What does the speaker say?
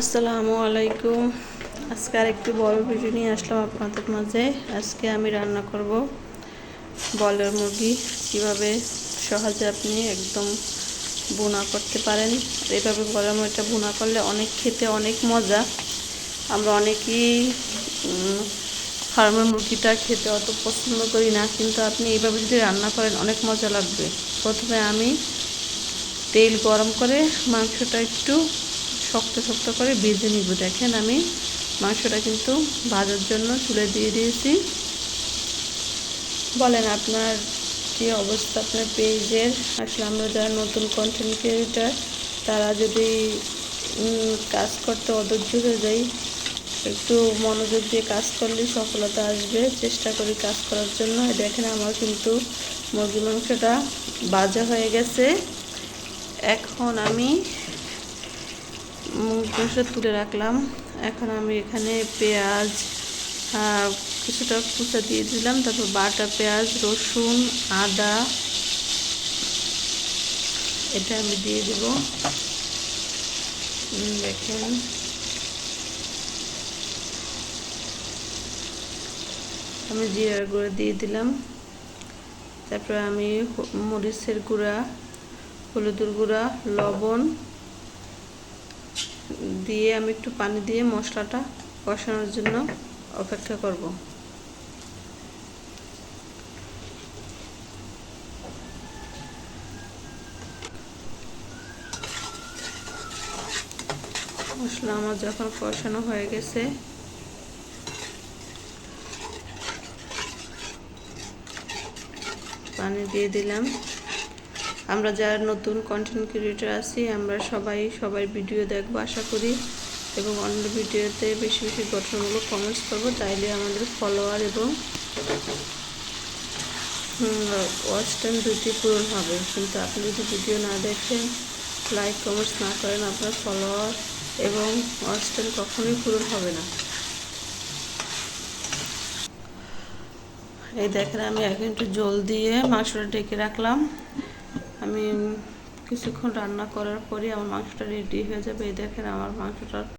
আসসালামু আলাইকুম। আজকে আর একটু বড় ভিডিও নিয়ে আসলাম আপনাদের মাঝে। আজকে আমি রান্না করব বলের মুরগি। কীভাবে সহজে আপনি একদম বোনা করতে পারেন। এভাবে বলের মুরগিটা বোনা করলে অনেক খেতে অনেক মজা। আমরা অনেকেই ফার্মের মুরগিটা খেতে অত পছন্দ করি না, কিন্তু আপনি এইভাবে যদি রান্না করেন, অনেক মজা লাগবে। প্রথমে আমি তেল গরম করে মাংসটা একটু শক্ত শক্ত করে ভেজে নিব। দেখেন আমি মাংসটা কিন্তু ভাজার জন্য চুলে দিয়ে দিয়েছি। বলেন আপনার কি অবস্থা আপনার পেজের? আসলে আমরা যারা নতুন কন্টেন্ট ক্রিয়েটার তারা যদি কাজ করতে অধৈর্য হয়ে যাই, একটু মনোযোগ দিয়ে কাজ করলে সফলতা আসবে। চেষ্টা করি কাজ করার জন্য। দেখেন আমার কিন্তু মুরগি মাংসটা ভাজা হয়ে গেছে। এখন আমি মাংসটা তুলে রাখলাম। এখন আমি এখানে পেঁয়াজ কিছুটা কুচা দিয়ে দিলাম, তারপর বাটা পেঁয়াজ, রসুন, আদা, এটা আমি দিয়ে দেব। দেখেন। আমি জিরার গুঁড়া দিয়ে দিলাম। তারপরে আমি মরিচের গুঁড়া, হলুদের গুঁড়া, লবণ দিয়ে আমি একটু পানি দিয়ে মশলাটা কষানোর জন্য অপেক্ষা করব। মশলা আমার যখন কষানো হয়ে গেছে, পানি দিয়ে দিলাম। আমরা যারা নতুন কন্টেন্ট ক্রিয়েটার আছি, আমরা সবাই সবাই ভিডিও দেখব আশা করি। এবং অন্য ভিডিওতে বেশি বেশি গঠনমূলক কমেন্টস করব তাইলে আমাদের ফলোয়ার এবং ওয়াচ টাইম দুটি পূরণ হবে। কিন্তু আপনি যদি ভিডিও না দেখেন লাইক কমেন্টস না করেন, আপনার ফলোয়ার এবং ওয়াচ টাইম কখনোই পূরণ হবে না। এই দেখেন আমি এখন একটু জল দিয়ে মাংসটা ডেকে রাখলাম। আমি কিছুক্ষণ রান্না করার পরে আমার মাংসটা রেডি হয়ে যাবে। এই দেখেন আমার মাংসটা